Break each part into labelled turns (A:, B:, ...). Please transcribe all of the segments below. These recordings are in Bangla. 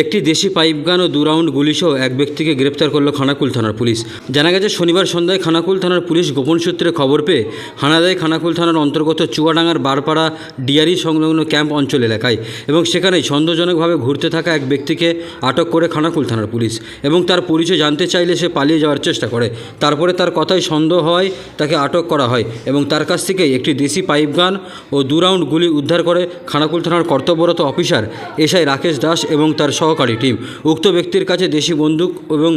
A: একটি দেশি পাইপগান ও দু রাউন্ড গুলিসহ এক ব্যক্তিকে গ্রেপ্তার করল খানাকুল থানার পুলিশ। জানা গেছে, শনিবার সন্ধ্যায় খানাকুল থানার পুলিশ গোপন সূত্রে খবর পেয়ে হানাদায় খানাকুল থানার অন্তর্গত চুয়াডাঙ্গার বারপাড়া ডিয়ারি সংলগ্ন ক্যাম্প অঞ্চল এলাকায় এবং সেখানেই সন্দেহজনকভাবে ঘুরতে থাকা এক ব্যক্তিকে আটক করে খানাকুল থানার পুলিশ এবং তার পরিচয় জানতে চাইলে সে পালিয়ে যাওয়ার চেষ্টা করে। তারপরে তার কথায় সন্দেহ হয়, তাকে আটক করা হয় এবং তার কাছ থেকেই একটি দেশি পাইপগান ও দু রাউন্ড গুলি উদ্ধার করে খানাকুল থানার কর্তব্যরত অফিসার এসআই রাকেশ দাস এবং তার সহকারী টিম। উক্ত ব্যক্তির কাছে দেশি বন্দুক এবং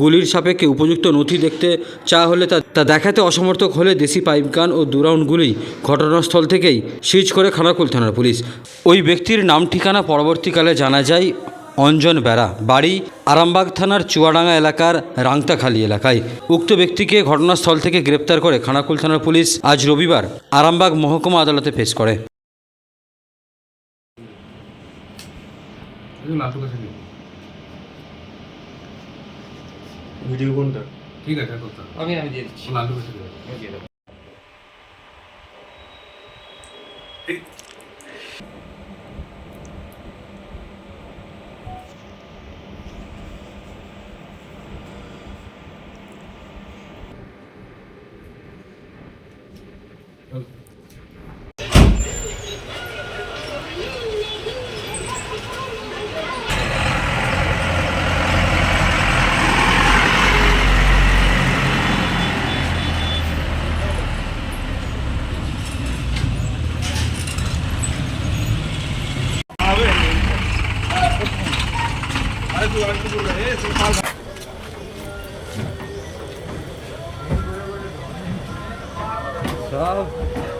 A: গুলির সাপেক্ষে উপযুক্ত নথি দেখতে চা হলে তা তা দেখাতে অসমর্থক হলে দেশি পাইপগান ও দু রাউন্ড গুলি ঘটনাস্থল থেকেই সিজ করে খানাকুল থানার পুলিশ। ওই ব্যক্তির নাম ঠিকানা পরবর্তীকালে জানা যায় অঞ্জন বেড়া, বাড়ি আরামবাগ থানার চুয়াডাঙ্গা এলাকার রাংতাখালী এলাকায়। উক্ত ব্যক্তিকে ঘটনাস্থল থেকে গ্রেপ্তার করে খানাকুল থানার পুলিশ আজ রবিবার আরামবাগ মহকুমা আদালতে পেশ করে।
B: লাটু কাছে দিন
C: ভিডিও কোনটা
B: ঠিক আছে করতে
D: আমি আমি দিয়ে দিচ্ছি
B: লাটু কাছে দিন
D: আমি দিয়ে দেবো
A: Salve.